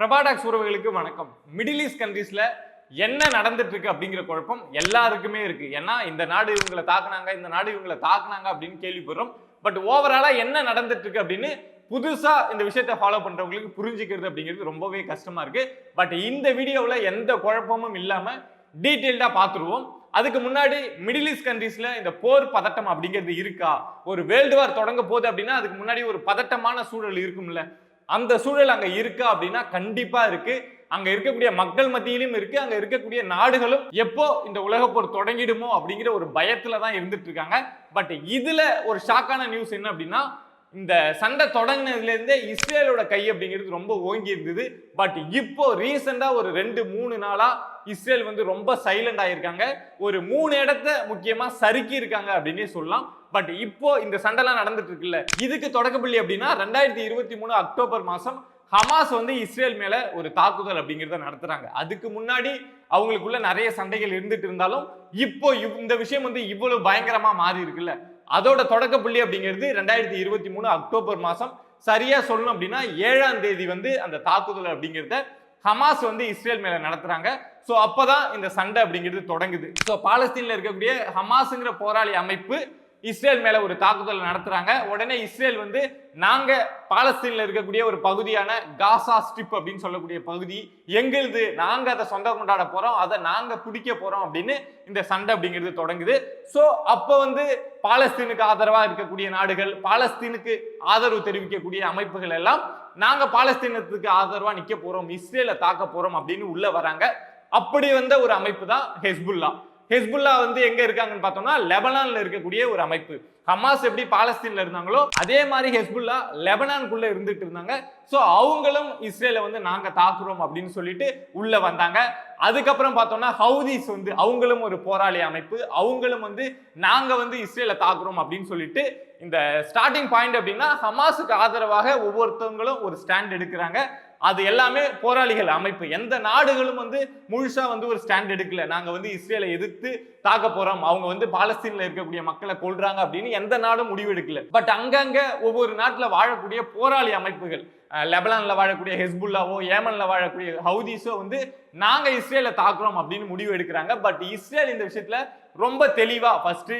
பிரபாடாக்ஸ் உறவுகளுக்கு வணக்கம். Middle east கண்ட்ரீஸில் என்ன நடந்துட்டு இருக்கு அப்படிங்கிற குழப்பம் எல்லாருக்குமே இருக்கு. ஏன்னா இந்த நாடு இவங்களை தாக்குனாங்க இந்த நாடு இவங்களை தாக்குனாங்க அப்படின்னு கேள்விப்படுறோம். பட் ஓவராலா என்ன நடந்துட்டு இருக்கு அப்படின்னு புதுசா இந்த விஷயத்தை ஃபாலோ பண்றவங்களுக்கு புரிஞ்சுக்கிறது அப்படிங்கிறது ரொம்பவே கஷ்டமா இருக்கு. பட் இந்த வீடியோவில் எந்த குழப்பமும் இல்லாம டீட்டெயில்டாக பார்த்துருவோம். அதுக்கு முன்னாடி மிடில் ஈஸ்ட் கண்ட்ரீஸில் இந்த போர் பதட்டம் அப்படிங்கிறது இருக்கா? ஒரு வேர்ல்டு வார் தொடங்க போகுது அப்படின்னா அதுக்கு முன்னாடி ஒரு பதட்டமான சூழல் இருக்கும்ல. அந்த சூழல் அங்கே இருக்கா அப்படின்னா கண்டிப்பாக இருக்கு. அங்க இருக்கக்கூடிய மக்கள் மத்தியிலும் இருக்கு. அங்க இருக்கக்கூடிய நாடுகளும் எப்போ இந்த உலகப்போர் தொடங்கிடுமோ அப்படிங்கிற ஒரு பயத்துல தான் இருந்துட்டு இருக்காங்க. பட் இதுல ஒரு ஷாக்கான நியூஸ் என்ன அப்படின்னா இந்த சண்டை தொடங்கினதுலேருந்தே இஸ்ரேலோட கை அப்படிங்கிறது ரொம்ப ஓங்கி இருந்தது. பட் இப்போ ரீசெண்டாக ஒரு ரெண்டு மூணு நாளாக இஸ்ரேல் வந்து ரொம்ப சைலண்ட் ஆகியிருக்காங்க ஒரு மூணு இடத்த முக்கியமாக சறுக்கி இருக்காங்க அப்படின்னே சொல்லலாம். பட் இப்போ இந்த சண்டைலாம் நடந்துட்டு இருக்குல்ல இதுக்கு தொடக்கப்புள்ளி அப்படின்னா ரெண்டாயிரத்தி இருபத்தி மூணு அக்டோபர் மாதம் ஹமாஸ் வந்து இஸ்ரேல் மேலே ஒரு தாக்குதல் அப்படிங்கிறத நடத்துகிறாங்க அதுக்கு முன்னாடி அவங்களுக்குள்ள நிறைய சண்டைகள் இருந்துட்டு இருந்தாலும் இப்போ இந்த விஷயம் வந்து இவ்வளவு பயங்கரமாக மாறி இருக்குல்ல. அதோட தொடக்க புள்ளி அப்படிங்கிறது ரெண்டாயிரத்தி இருபத்தி மூணு அக்டோபர் மாதம் சரியாக சொல்லணும் அப்படின்னா ஏழாம் தேதி வந்து அந்த தாக்குதல் அப்படிங்கிறத ஹமாஸ் வந்து இஸ்ரேல் மேலே நடத்துகிறாங்க ஸோ அப்போ தான் இந்த சண்டை அப்படிங்கிறது தொடங்குது. ஸோ பாலஸ்தீனில் இருக்கக்கூடிய ஹமாஸுங்கிற போராளி அமைப்பு இஸ்ரேல் மேல ஒரு தாக்குதல் நடத்துறாங்க. உடனே இஸ்ரேல் வந்து நாங்க பாலஸ்தீன்ல இருக்கக்கூடிய ஒரு பகுதியான காசா ஸ்ட்ரிப் அப்படின்னு சொல்லக்கூடிய பகுதி எங்களுது நாங்க அதை சொந்தம் கொண்டாட போறோம் அதை நாங்க பிடிக்க போறோம் அப்படின்னு இந்த சண்டை அப்படிங்கிறது தொடங்குது. ஸோ அப்போ வந்து பாலஸ்தீனுக்கு ஆதரவா இருக்கக்கூடிய நாடுகள் பாலஸ்தீனுக்கு ஆதரவு தெரிவிக்கக்கூடிய அமைப்புகள் எல்லாம் நாங்க பாலஸ்தீனத்துக்கு ஆதரவா நிக்க போறோம் இஸ்ரேலை தாக்க போறோம் அப்படின்னு உள்ள வராங்க. அப்படி வந்த ஒரு அமைப்பு தான் ஹெஸ்புல்லா. ஹெஸ்புல்லா வந்து எங்க இருக்காங்கன்னு பார்த்தோம்னா லெபனான்ல இருக்கக்கூடிய ஒரு அமைப்பு. ஹமாஸ் எப்படி பாலஸ்தீன்ல இருந்தாங்களோ அதே மாதிரி ஹெஸ்புல்லா லெபனான்குள்ள இருந்துட்டு இருந்தாங்க. ஸோ அவங்களும் இஸ்ரேலை வந்து நாங்க தாக்குறோம் அப்படின்னு சொல்லிட்டு உள்ள வந்தாங்க. அதுக்கப்புறம் பார்த்தோம்னா ஹவுதிஸ் வந்து அவங்களும் ஒரு போராளி அமைப்பு. அவங்களும் வந்து நாங்க வந்து இஸ்ரேலை தாக்குறோம் அப்படின்னு சொல்லிட்டு இந்த ஸ்டார்டிங் பாயிண்ட் அப்படின்னா ஹமாஸுக்கு ஆதரவாக ஒவ்வொருத்தவங்களும் ஒரு ஸ்டாண்ட் எடுக்கிறாங்க. அது எல்லாமே போராளிகள் அமைப்பு. எந்த நாடுகளும் வந்து முழுசா வந்து ஒரு ஸ்டாண்ட் எடுக்கல. நாங்க வந்து இஸ்ரேலை எதிர்த்து தாக்க போறோம். அவங்க வந்து பாலஸ்தீன்ல இருக்கக்கூடிய மக்களை கொள்றாங்க அப்படின்னு எந்த நாடும் முடிவு எடுக்கல. பட் அங்கங்க ஒவ்வொரு நாட்டுல வாழக்கூடிய போராளி அமைப்புகள் லெபலானில் வாழக்கூடிய ஹெஸ்புல்லாவோ ஏமனில் வாழக்கூடிய ஹவுதீஸோ வந்து நாங்கள் இஸ்ரேலை தாக்குறோம் அப்படின்னு முடிவு எடுக்கிறாங்க. பட் இஸ்ரேல் இந்த விஷயத்தில் ரொம்ப தெளிவாக ஃபஸ்ட்டு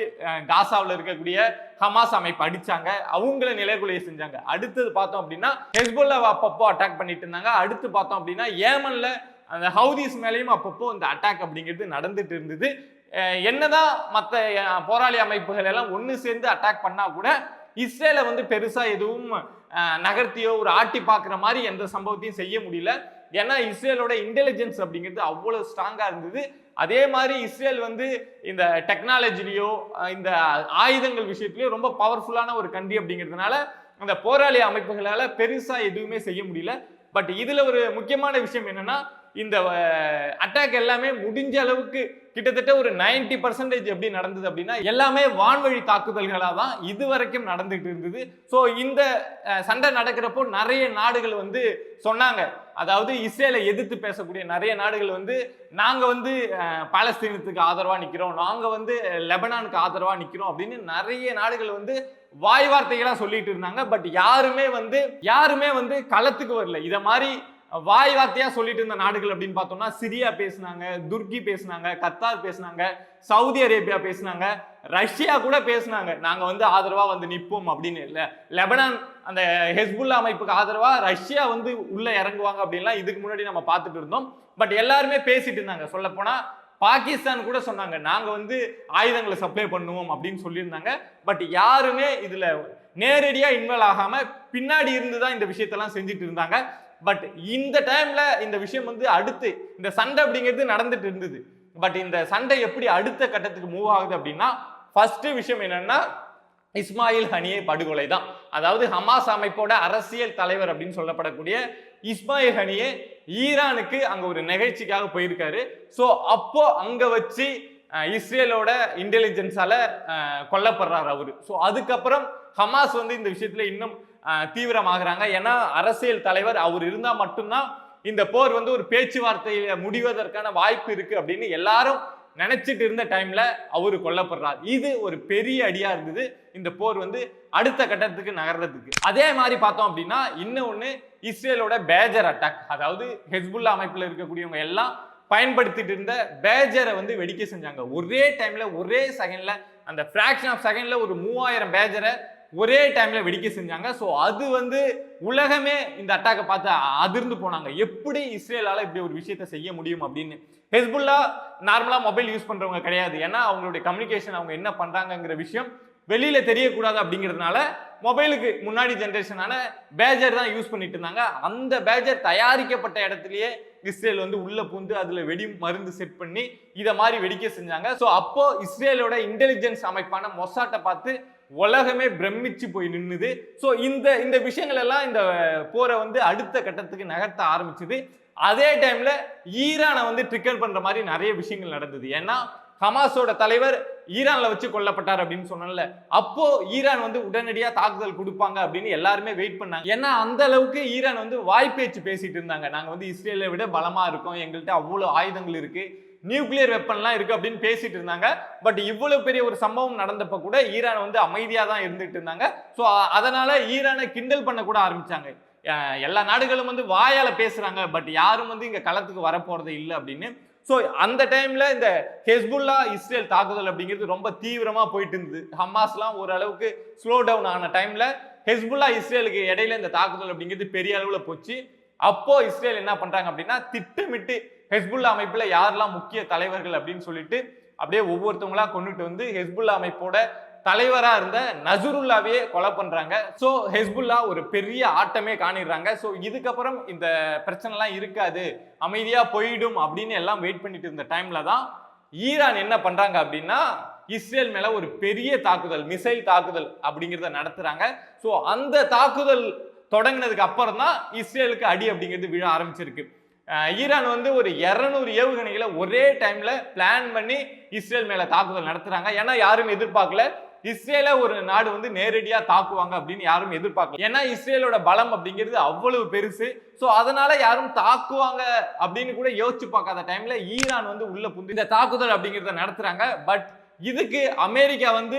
காசாவில் இருக்கக்கூடிய ஹமாஸ் அமைப்பு அடித்தாங்க அவங்கள நிலைக்குலையை செஞ்சாங்க. அடுத்தது பார்த்தோம் அப்படின்னா ஹெஸ்புல்லா அப்பப்போ அட்டாக் பண்ணிட்டு இருந்தாங்க. அடுத்து பார்த்தோம் அப்படின்னா ஏமனில் அந்த ஹவுதிஸ் மேலேயும் அப்பப்போ இந்த அட்டாக் அப்படிங்கிறது நடந்துட்டு இருந்தது. என்னதான் மற்ற போராளி அமைப்புகள் எல்லாம் ஒன்று சேர்ந்து அட்டாக் பண்ணால் கூட இஸ்ரேலை வந்து பெருசாக எதுவும் நகர்த்தியோ ஒரு ஆட்டி பார்க்குற மாதிரி எந்த சம்பவத்தையும் செய்ய முடியல. ஏன்னா இஸ்ரேலோட இன்டெலிஜென்ஸ் அப்படிங்கிறது அவ்வளோ ஸ்ட்ராங்காக இருந்தது. அதே மாதிரி இஸ்ரேல் வந்து இந்த டெக்னாலஜிலையோ இந்த ஆயுதங்கள் விஷயத்துலையோ ரொம்ப பவர்ஃபுல்லான ஒரு கண்ட்ரி அப்படிங்கிறதுனால அந்த போராளி அமைப்புகளால் பெருசாக எதுவுமே செய்ய முடியல. பட் இதில் ஒரு முக்கியமான விஷயம் என்னென்னா இந்த அட்டாக் எல்லாமே முடிஞ்ச அளவுக்கு கிட்டத்தட்ட ஒரு 90% பர்சன்டேஜ் எப்படி நடந்தது அப்படின்னா எல்லாமே வான்வழி தாக்குதல்களாக தான் இது வரைக்கும் நடந்துகிட்டு இருந்தது. ஸோ இந்த சண்டை நடக்கிறப்போ நிறைய நாடுகள் வந்து சொன்னாங்க. அதாவது இஸ்ரேலை எதிர்த்து பேசக்கூடிய நிறைய நாடுகள் வந்து நாங்கள் வந்து பாலஸ்தீனத்துக்கு ஆதரவாக நிற்கிறோம் நாங்கள் வந்து லெபனானுக்கு ஆதரவாக நிற்கிறோம் அப்படின்னு நிறைய நாடுகள் வந்து வாய் வார்த்தைகளாக சொல்லிட்டு இருந்தாங்க. பட் யாருமே வந்து யாருமே வந்து களத்துக்கு வரல. இதை மாதிரி வாய் வார்த்தையா சொல்லிட்டு இருந்த நாடுகள் அப்படின்னு பார்த்தோம்னா சிரியா பேசுனாங்க துர்கி பேசுனாங்க கத்தார் பேசுனாங்க சவுதி அரேபியா பேசுனாங்க ரஷ்யா கூட பேசுனாங்க. நாங்க வந்து ஆதரவா வந்து நிற்போம் அப்படின்னு இல்ல. லெபனான் அந்த ஹெஸ்புல்லா அமைப்புக்கு ஆதரவா ரஷ்யா வந்து உள்ள இறங்குவாங்க அப்படின்லாம் இதுக்கு முன்னாடி நம்ம பார்த்துட்டு இருந்தோம். பட் எல்லாருமே பேசிட்டு இருந்தாங்க. சொல்ல போனா பாகிஸ்தான் கூட சொன்னாங்க. நாங்க வந்து ஆயுதங்களை சப்ளை பண்ணுவோம் அப்படின்னு சொல்லியிருந்தாங்க. பட் யாருமே இதுல நேரடியாக இன்வால்வ் ஆகாமல் பின்னாடி இருந்து தான் இந்த விஷயத்தெல்லாம் செஞ்சுட்டு இருந்தாங்க. பட் இந்த டைம்ல இந்த விஷயம் வந்து அடுத்து இந்த சண்டை அப்படிங்கிறது நடந்துட்டு இருந்தது. பட் இந்த சண்டை எப்படி அடுத்த கட்டத்துக்கு மூவ் ஆகுது அப்படின்னா ஃபர்ஸ்ட் விஷயம் என்னன்னா இஸ்மாயில் ஹனியே படுகொலை தான். அதாவது ஹமாஸ் அமைப்போட அரசியல் தலைவர் அப்படின்னு சொல்லப்படக்கூடிய இஸ்மாயில் ஹனியே ஈரானுக்கு அங்க ஒரு நிகழ்ச்சிக்காக போயிருக்காரு. ஸோ அப்போ அங்க வச்சு இஸ்ரேலோட இன்டெலிஜென்ஸால கொல்லப்படுறாரு அவரு. ஸோ அதுக்கப்புறம் ஹமாஸ் வந்து இந்த விஷயத்துல இன்னும் தீவிரமாகறாங்க. ஏன்னா அரசியல் தலைவர் அவர் இருந்தா மட்டும்தான் இந்த போர் வந்து ஒரு பேச்சுவார்த்தையில முடிவதற்கான வாய்ப்பு இருக்கு அப்படின்னு எல்லாரும் நினைச்சிட்டு இருந்த டைம்ல அவரு கொல்லப்படுறார். இது ஒரு பெரிய அடியா இருந்தது. இந்த போர் வந்து அடுத்த கட்டத்துக்கு நகர்றதுக்கு. அதே மாதிரி பார்த்தோம் அப்படின்னா இன்னொன்னு இஸ்ரேலோட பேஜர் அட்டாக் அதாவது ஹெஸ்புல்லா அமைப்பில் இருக்கக்கூடியவங்க எல்லாம் பயன்படுத்திட்டு இருந்த பேஜரை வந்து வெடிக்க செஞ்சாங்க. ஒரே டைம்ல ஒரே செகண்ட்ல அந்த ஃப்ராக்ஷன் ஆஃப் செகண்ட்ல ஒரு மூவாயிரம் பேஜரை ஒரே டைம்ல வெடிக்க செஞ்சாங்க. ஸோ அது வந்து உலகமே இந்த அட்டாக்கை பார்த்து அதிர்ந்து போனாங்க. எப்படி இஸ்ரேலால இப்படி ஒரு விஷயத்த செய்ய முடியும் அப்படின்னு? ஹெஸ்புல்லா நார்மலா மொபைல் யூஸ் பண்றவங்க கிடையாது. ஏன்னா அவங்களுடைய கம்யூனிகேஷன் அவங்க என்ன பண்ணுறாங்கங்கிற விஷயம் வெளியில் தெரியக்கூடாது அப்படிங்கிறதுனால மொபைலுக்கு முன்னாடி ஜென்ரேஷனான பேஜர் தான் யூஸ் பண்ணிட்டு இருந்தாங்க. அந்த பேஜர் தயாரிக்கப்பட்ட இடத்துலயே இஸ்ரேல் வந்து உள்ள பூந்து அதுல வெடி மருந்து செட் பண்ணி இதை மாதிரி வெடிக்க செஞ்சாங்க. ஸோ அப்போ இஸ்ரேலோட இன்டெலிஜென்ஸ் அமைப்பான மொசாட்டை பார்த்து உலகமே பிரமிச்சு போய் நின்னுது. ஸோ இந்த இந்த விஷயங்கள் எல்லாம் இந்த போரை வந்து அடுத்த கட்டத்துக்கு நகர்த்த ஆரம்பிச்சது. அதே டைம்ல ஈரானை வந்து ட்ரிக்கர் பண்ற மாதிரி நிறைய விஷயங்கள் நடந்தது. ஏன்னா ஹமாஸோட தலைவர் ஈரான்ல வச்சு கொல்லப்பட்டார் அப்படின்னு சொன்னல அப்போ ஈரான் வந்து உடனடியா தாக்குதல் கொடுப்பாங்க அப்படின்னு எல்லாருமே வெயிட் பண்ணாங்க. ஏன்னா அந்த அளவுக்கு ஈரான் வந்து வாய்ப்பேச்சு பேசிட்டு இருந்தாங்க. நாங்க வந்து இஸ்ரேலை விட பலமா இருக்கோம். எங்கள்கிட்ட அவ்வளவு ஆயுதங்கள் இருக்கு. நியூக்ளியர் வெப்பன்லாம் இருக்கு அப்படின்னு பேசிட்டு இருந்தாங்க. பட் இவ்வளவு பெரிய ஒரு சம்பவம் நடந்தப்ப கூட ஈரான் வந்து அமைதியா தான் இருந்துட்டு இருந்தாங்க. ஸோ அதனால ஈரானை கிண்டல் பண்ண கூட ஆரம்பிச்சாங்க. எல்லா நாடுகளும் வந்து வாயால பேசுறாங்க. பட் யாரும் வந்து இங்க களத்துக்கு வரப்போறது இல்லை அப்படின்னு ஸோ அந்த டைமில் இந்த ஹெஸ்புல்லா இஸ்ரேல் தாக்குதல் அப்படிங்கிறது ரொம்ப தீவிரமாக போயிட்டு இருந்தது. ஹமாஸ்லாம் ஓரளவுக்கு ஸ்லோ டவுன் ஆன டைமில் ஹெஸ்புல்லா இஸ்ரேலுக்கு இடையில இந்த தாக்குதல் அப்படிங்கிறது பெரிய அளவில் போச்சு. அப்போ இஸ்ரேல் என்ன பண்ணுறாங்க அப்படின்னா திட்டமிட்டு ஹெஸ்புல்லா அமைப்பில் யாரெல்லாம் முக்கிய தலைவர்கள் அப்படின்னு சொல்லிட்டு அப்படியே ஒவ்வொருத்தவங்களா கொண்டுட்டு வந்து ஹெஸ்புல்லா அமைப்போட தலைவரா இருந்த நசுருல்லாவே கொலை பண்றாங்க. ஸோ ஹெஸ்புல்லா ஒரு பெரிய ஆட்டமே காணிடுறாங்க. ஸோ இதுக்கப்புறம் இந்த பிரச்சனைலாம் இருக்காது. அமைதியா போயிடும் அப்படின்னு எல்லாம் வெயிட் பண்ணிட்டு இருந்த டைம்ல தான் ஈரான் என்ன பண்றாங்க அப்படின்னா இஸ்ரேல் மேல ஒரு பெரிய தாக்குதல் மிசைல் தாக்குதல் அப்படிங்கிறத நடத்துறாங்க. ஸோ அந்த தாக்குதல் தொடங்கினதுக்கு அப்புறம் தான் இஸ்ரேலுக்கு அடி அப்படிங்கிறது விழ ஆரம்பிச்சிருக்கு. ஈரான் வந்து ஒரு இரநூறு ஏவுகணைகளை ஒரே டைம்ல பிளான் பண்ணி இஸ்ரேல் மேல தாக்குதல் நடத்துறாங்க. ஏன்னா யாரும் எதிர்பார்க்கல. இஸ்ரேல ஒரு நாடு வந்து நேரடியாக தாக்குவாங்க அப்படின்னு யாரும் எதிர்பார்க்கல. ஏன்னா இஸ்ரேலோட பலம் அப்படிங்கிறது அவ்வளவு பெருசு. ஸோ அதனால யாரும் தாக்குவாங்க அப்படின்னு கூட யோசிச்சு பார்க்காத டைம்ல ஈரான் வந்து உள்ள புந்து இந்த தாக்குதல் அப்படிங்கிறத நடத்துறாங்க. பட் இதுக்கு அமெரிக்கா வந்து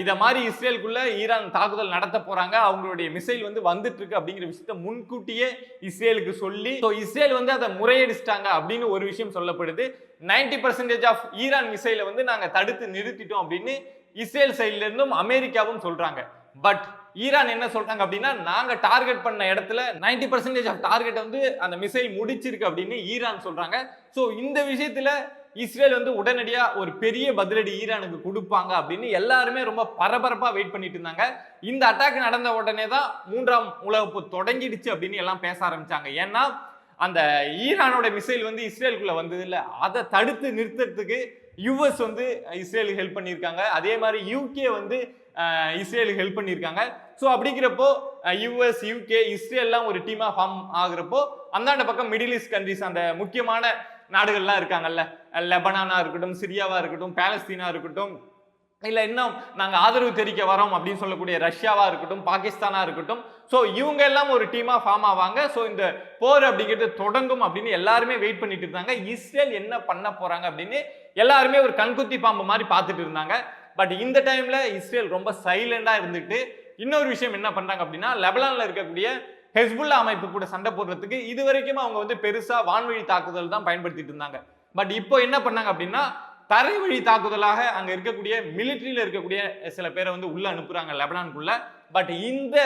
இதை மாதிரி இஸ்ரேலுக்குள்ள ஈரான் தாக்குதல் நடத்த போறாங்க. அவங்களுடைய மிசைல் வந்து வந்துட்டு இருக்கு அப்படிங்கிற விஷயத்த முன்கூட்டியே இஸ்ரேலுக்கு சொல்லி ஸோ இஸ்ரேல் வந்து அதை முறையடிச்சிட்டாங்க அப்படின்னு ஒரு விஷயம் சொல்லப்படுது. 90% பர்சன்டேஜ் ஆஃப் ஈரான் மிசைலை வந்து நாங்கள் தடுத்து நிறுத்திட்டோம் அப்படின்னு இஸ்ரேல் சைட்லேருந்தும் அமெரிக்காவும் சொல்கிறாங்க பட் ஈரான் என்ன சொல்றாங்க அப்படின்னா நாங்க டார்கெட் பண்ண இடத்துல 90% பர்சன்டேஜ் ஆஃப் டார்கெட் வந்து அந்த மிசைல் முடிச்சிருக்கு அப்படின்னு ஈரான் சொல்றாங்க. ஸோ இந்த விஷயத்துல இஸ்ரேல் வந்து உடனடியா ஒரு பெரிய பதிலடி ஈரானுக்கு கொடுப்பாங்க அப்படின்னு எல்லாருமே ரொம்ப பரபரப்பா வெயிட் பண்ணிட்டு இருந்தாங்க. இந்த அட்டாக் நடந்த உடனே தான் மூன்றாம் உலகப்பு தொடங்கிடுச்சு அப்படின்னு எல்லாம் பேச ஆரம்பிச்சாங்க. ஏன்னா அந்த ஈரானோட மிசைல் வந்து இஸ்ரேலுக்குள்ள வந்தது இல்லை அதை தடுத்து நிறுத்துறதுக்கு யுஎஸ் வந்து இஸ்ரேலுக்கு ஹெல்ப் பண்ணியிருக்காங்க. அதே மாதிரி யூகே வந்து இஸ்ரேலுக்கு ஹெல்ப் பண்ணியிருக்காங்க. ஸோ அப்படிங்கிறப்போ யுஎஸ் யூகே இஸ்ரேல்லாம் ஒரு டீமாக ஃபார்ம் ஆகுறப்போ அந்தாண்ட பக்கம் மிடில் ஈஸ்ட் கண்ட்ரிஸ் அந்த முக்கியமான நாடுகள்லாம் இருக்காங்கல்ல. லெபனானா இருக்கட்டும் சிரியாவாக இருக்கட்டும் பேலஸ்தீனாக இருக்கட்டும் இல்லை இன்னும் நாங்கள் ஆதரவு தெரிவிக்க வரோம் அப்படின்னு சொல்லக்கூடிய ரஷ்யாவாக இருக்கட்டும் பாகிஸ்தானாக இருக்கட்டும் ஸோ இவங்க எல்லாம் ஒரு டீமாக ஃபார்ம் ஆவாங்க. ஸோ இந்த போர் அப்படிங்கிறது தொடங்கும் அப்படின்னு எல்லாருமே வெயிட் பண்ணிட்டு இருந்தாங்க. இஸ்ரேல் என்ன பண்ண போகிறாங்க அப்படின்னு எல்லாருமே ஒரு கண்குத்தி பாம்பு மாதிரி பார்த்துட்டு இருந்தாங்க. பட் இந்த டைமில் இஸ்ரேல் ரொம்ப சைலண்டாக இருந்துட்டு இன்னொரு விஷயம் என்ன பண்ணுறாங்க அப்படின்னா லெபலானில் இருக்கக்கூடிய ஹெஸ்புல்லா அமைப்பு கூட சண்டை போடுறதுக்கு இது வரைக்கும் அவங்க வந்து பெருசாக வான்வழி தாக்குதல் தான் பயன்படுத்திட்டு இருந்தாங்க. பட் இப்போ என்ன பண்ணாங்க அப்படின்னா தரை வழி தாக்குதலாக அங்க இருக்கக்கூடிய மிலிட்ரியில இருக்கக்கூடிய சில பேரை வந்து உள்ள அனுப்புறாங்க லெபனானுக்குள்ள பட் இந்த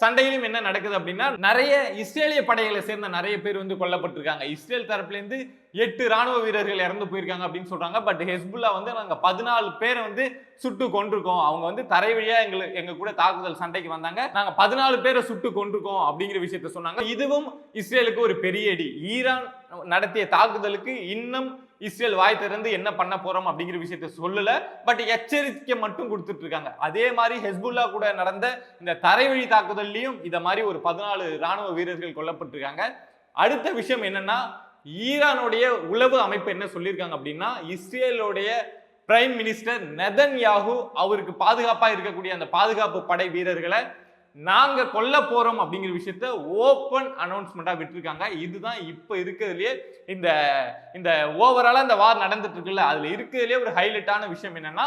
சண்டையிலும் என்ன நடக்குது அப்படின்னா நிறைய இஸ்ரேலிய படைகளை சேர்ந்த நிறைய பேர் வந்து கொல்லப்பட்டிருக்காங்க. இஸ்ரேல் தரப்புலேருந்து எட்டு ராணுவ வீரர்கள் இறந்து போயிருக்காங்க அப்படின்னு சொல்றாங்க. பட் ஹெஸ்புல்லா வந்து நாங்கள் பதினாலு பேரை வந்து சுட்டு கொண்டிருக்கோம் அவங்க வந்து தரை வழியாக எங்களுக்கு எங்க கூட தாக்குதல் சண்டைக்கு வந்தாங்க. நாங்கள் பதினாலு பேரை சுட்டு கொண்டிருக்கோம் அப்படிங்கிற விஷயத்த சொன்னாங்க. இதுவும் இஸ்ரேலுக்கு ஒரு பெரிய அடி. ஈரான் நடத்திய தாக்குதலுக்கு இன்னும் இஸ்ரேல் வாய் திறந்து என்ன பண்ண போறோம் அப்படிங்கிற விஷயத்த சொல்லல பட் எச்சரிக்கை மட்டும் கொடுத்துட்டு இருக்காங்க. அதே மாதிரி ஹெஸ்புல்லா கூட நடந்த இந்த தரைவழி தாக்குதல்லையும் இத மாதிரி ஒரு பதினாலு ராணுவ வீரர்கள் கொல்லப்பட்டிருக்காங்க. அடுத்த விஷயம் என்னன்னா ஈரானுடைய உளவு அமைப்பு என்ன சொல்லியிருக்காங்க அப்படின்னா இஸ்ரேலுடைய பிரைம் மினிஸ்டர் நெதன் யாகு அவருக்கு பாதுகாப்பாக இருக்கக்கூடிய அந்த பாதுகாப்பு படை வீரர்களை நாங்க கொல்ல போறோம் அப்படிங்கிற விஷயத்த ஓப்பன் அனௌன்ஸ்மெண்ட்டாக விட்டுருக்காங்க. இதுதான் இப்ப இருக்கிறதுலயே இந்த இந்த ஓவராலா இந்த வார் நடந்துட்டு இருக்குல்ல அதுல இருக்கிறதுலயே ஒரு ஹைலைட்டான விஷயம் என்னன்னா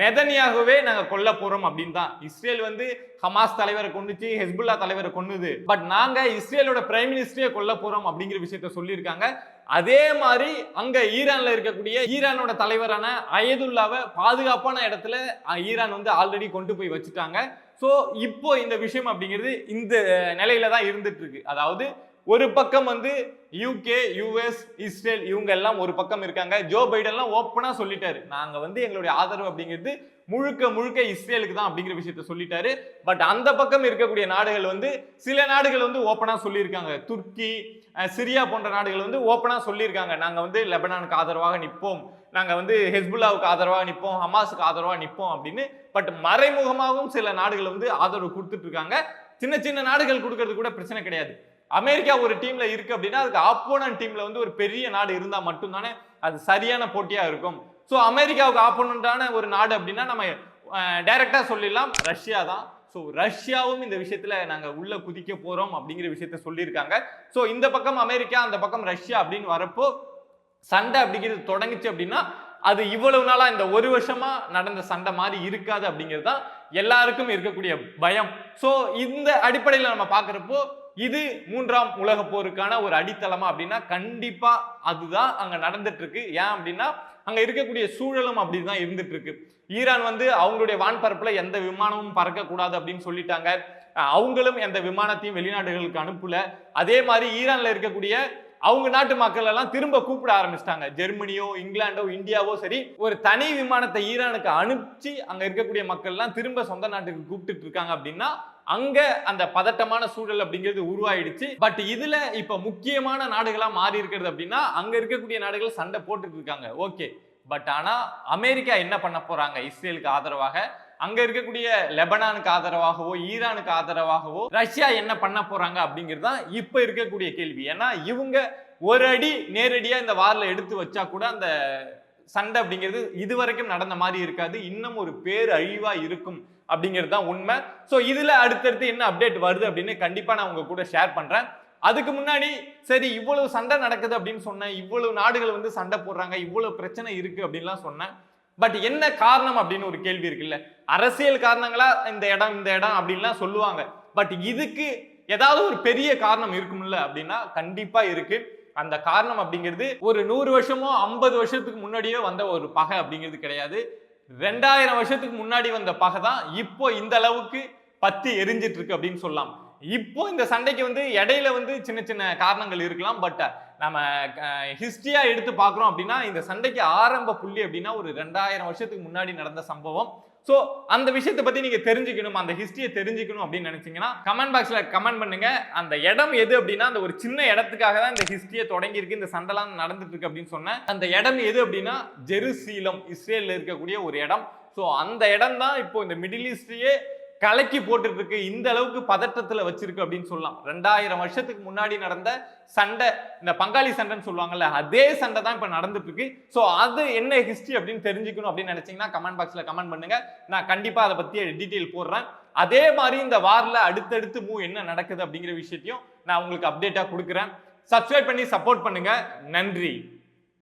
நெதனியாகவே நாங்க கொல்ல போறோம் அப்படின்னு தான். இஸ்ரேல் வந்து ஹமாஸ் தலைவரை கொண்டுச்சு ஹெஸ்புல்லா தலைவரை கொண்டுது பட் நாங்க இஸ்ரேலோட பிரைம் மினிஸ்டரே கொல்ல போறோம் அப்படிங்கிற விஷயத்த சொல்லியிருக்காங்க. அதே மாதிரி அங்க ஈரான்ல இருக்கக்கூடிய ஈரானோட தலைவரான அயதுல்லாவை பாதுகாப்பான இடத்துல ஈரான் வந்து ஆல்ரெடி கொண்டு போய் வச்சுட்டாங்க. ஸோ இப்போ இந்த விஷயம் அப்படிங்கிறது இந்த நிலையில தான் இருந்துட்டு இருக்கு. அதாவது ஒரு பக்கம் வந்து யூகே யூஎஸ் இஸ்ரேல் இவங்க எல்லாம் ஒரு பக்கம் இருக்காங்க. ஜோ பைடன்லாம் ஓப்பனாக சொல்லிட்டாரு. நாங்கள் வந்து எங்களுடைய ஆதரவு அப்படிங்கிறது முழுக்க முழுக்க இஸ்ரேலுக்கு தான் அப்படிங்கிற விஷயத்த சொல்லிட்டாரு. பட் அந்த பக்கம் இருக்கக்கூடிய நாடுகள் வந்து சில நாடுகள் வந்து ஓப்பனாக சொல்லியிருக்காங்க. துர்க்கி சிரியா போன்ற நாடுகள் வந்து ஓப்பனாக சொல்லியிருக்காங்க. நாங்கள் வந்து லெபனானுக்கு ஆதரவாக நிற்போம். நாங்கள் வந்து ஹெஸ்புல்லாவுக்கு ஆதரவாக நிற்போம். ஹமாஸுக்கு ஆதரவாக நிற்போம் அப்படின்னு. பட் மறைமுகமாகவும் சில நாடுகள் வந்து ஆதரவு கொடுத்துட்ருக்காங்க சின்ன சின்ன நாடுகள் கொடுக்கறது கூட பிரச்சனை கிடையாது. அமெரிக்கா ஒரு டீம்ல இருக்கு அப்படின்னா அதுக்கு ஆப்போனன்ட் டீம்ல வந்து ஒரு பெரிய நாடு இருந்தா மட்டும்தானே அது சரியான போட்டியா இருக்கும். ஸோ அமெரிக்காவுக்கு ஆப்போனண்டான ஒரு நாடு அப்படின்னா நம்ம டைரக்டா சொல்லிடலாம். ரஷ்யா தான். ஸோ ரஷ்யாவும் இந்த விஷயத்துல நாங்க உள்ள குதிக்க போறோம் அப்படிங்கிற விஷயத்த சொல்லியிருக்காங்க. ஸோ இந்த பக்கம் அமெரிக்கா அந்த பக்கம் ரஷ்யா அப்படின்னு வரப்போ சண்டை அப்படிங்கிறது தொடங்குச்சு அப்படின்னா அது இவ்வளவு நாளா இந்த ஒரு வருஷமா நடந்த சண்டை மாதிரி இருக்காது அப்படிங்கிறது தான் எல்லாருக்கும் இருக்கக்கூடிய பயம். ஸோ இந்த அடிப்படையில் நம்ம பார்க்குறப்போ இது மூன்றாம் உலக போருக்கான ஒரு அடித்தளமா அப்படின்னா கண்டிப்பா அதுதான் அங்க நடந்துட்டு இருக்கு ஏன் அப்படின்னா அங்க இருக்கக்கூடிய சூழலும் அப்படிதான் இருந்துட்டு இருக்கு ஈரான் வந்து அவங்களுடைய வான்பரப்புல எந்த விமானமும் பறக்கக்கூடாது அப்படின்னு சொல்லிட்டாங்க. அவங்களும் எந்த விமானத்தையும் வெளிநாடுகளுக்கு அனுப்பல. அதே மாதிரி ஈரான்ல இருக்கக்கூடிய அவங்க நாட்டு மக்கள் எல்லாம் திரும்ப கூப்பிட ஆரம்பிச்சிட்டாங்க. ஜெர்மனியோ இங்கிலாண்டோ இந்தியாவோ சரி ஒரு தனி விமானத்தை ஈரானுக்கு அனுப்பிச்சு அங்க இருக்கக்கூடிய மக்கள் எல்லாம் திரும்ப சொந்த நாட்டுக்கு கூப்பிட்டு இருக்காங்க அப்படின்னா அங்க அந்த பதட்டமான சூழல் அப்படிங்கிறது உருவாயிடுச்சு. பட் இதுல இப்ப முக்கியமான நாடுகளா மாறி இருக்கிறது அப்படின்னா அங்க இருக்கக்கூடிய நாடுகள் சண்டை போட்டுட்டு இருக்காங்க. ஓகே பட் ஆனா அமெரிக்கா என்ன பண்ண போறாங்க? இஸ்ரேலுக்கு ஆதரவாக அங்க இருக்கக்கூடிய லெபனானுக்கு ஆதரவாகவோ ஈரானுக்கு ஆதரவாகவோ ரஷ்யா என்ன பண்ண போறாங்க அப்படிங்கிறது தான் இப்ப இருக்கக்கூடிய கேள்வி. ஏன்னா இவங்க ஒரு அடி நேரடியா இந்த வாரில் எடுத்து வச்சா கூட அந்த சண்டை அப்படிங்கிறது இதுவரைக்கும் நடந்த மாதிரி இருக்காது. இன்னும் ஒரு பேர் அழிவா இருக்கும். அப்படிங்கிறது தான் உண்மை. ஸோ இதில் அடுத்தடுத்து என்ன அப்டேட் வருது அப்படின்னு கண்டிப்பாக நான் உங்கள் கூட ஷேர் பண்ணுறேன் அதுக்கு முன்னாடி சரி இவ்வளவு சண்டை நடக்குது அப்படின்னு சொன்னேன். இவ்வளவு நாடுகள் வந்து சண்டை போடுறாங்க. இவ்வளவு பிரச்சனை இருக்கு அப்படின்லாம் சொன்னேன். பட் என்ன காரணம் அப்படின்னு ஒரு கேள்வி இருக்குல்ல. அரசியல் காரணங்களா இந்த இடம் இந்த இடம் அப்படின்லாம் சொல்லுவாங்க. பட் இதுக்கு ஏதாவது ஒரு பெரிய காரணம் இருக்கும்ல அப்படின்னா கண்டிப்பா இருக்கு. அந்த காரணம் அப்படிங்கிறது ஒரு நூறு வருஷமோ ஐம்பது வருஷத்துக்கு முன்னாடியோ வந்த ஒரு பகை அப்படிங்கிறது கிடையாது. ரெண்டாயிரம் வருஷத்துக்கு முன்னாடி வந்த பகை தான் இப்போ இந்த அளவுக்கு பத்தி எரிஞ்சிட்டு இருக்கு அப்படின்னு சொல்லலாம். இப்போ இந்த சண்டைக்கு வந்து இடையில வந்து சின்ன சின்ன காரணங்கள் இருக்கலாம் பட் நம்ம ஹிஸ்டரியா எடுத்து பார்க்குறோம் அப்படின்னா இந்த சண்டைக்கு ஆரம்ப புள்ளி அப்படின்னா ஒரு ரெண்டாயிரம் வருஷத்துக்கு முன்னாடி நடந்த சம்பவம். ஸோ அந்த விஷயத்தை பற்றி நீங்கள் தெரிஞ்சுக்கணும் அந்த ஹிஸ்ட்ரியை தெரிஞ்சுக்கணும் அப்படின்னு நினச்சிங்கன்னா கமெண்ட் பாக்ஸில் கமெண்ட் பண்ணுங்கள் அந்த இடம் எது அப்படின்னா அந்த ஒரு சின்ன இடத்துக்காக தான் இந்த ஹிஸ்ட்ரியை தொடங்கியிருக்கு இந்த சண்டைலாம் நடந்துட்டு இருக்கு அப்படின்னு சொன்னேன். அந்த இடம் எது அப்படின்னா ஜெருசீலம் இஸ்ரேலில் இருக்கக்கூடிய ஒரு இடம். ஸோ அந்த இடம் தான் இப்போ இந்த மிடில் ஈஸ்ட்லேயே கலக்கி போட்டுட்டு இருக்கு இந்த அளவுக்கு பதட்டத்தில் வச்சிருக்கு அப்படின்னு சொல்லலாம். ரெண்டாயிரம் வருஷத்துக்கு முன்னாடி நடந்த சண்டை இந்த பங்காளி சண்டைன்னு சொல்லுவாங்கல்ல அதே சண்டை தான் இப்போ நடந்துட்டு இருக்கு ஸோ அது என்ன ஹிஸ்டரி அப்படின்னு தெரிஞ்சுக்கணும் அப்படின்னு நினைச்சீங்கன்னா கமெண்ட் பாக்ஸ்ல கமெண்ட் பண்ணுங்க. நான் கண்டிப்பா அதை பத்தி டீட்டெயில் போடுறேன். அதே மாதிரி இந்த வாரில் அடுத்தடுத்து மூவ் என்ன நடக்குது அப்படிங்கிற விஷயத்தையும் நான் உங்களுக்கு அப்டேட்டா கொடுக்குறேன். சப்ஸ்கிரைப் பண்ணி சப்போர்ட் பண்ணுங்க. நன்றி.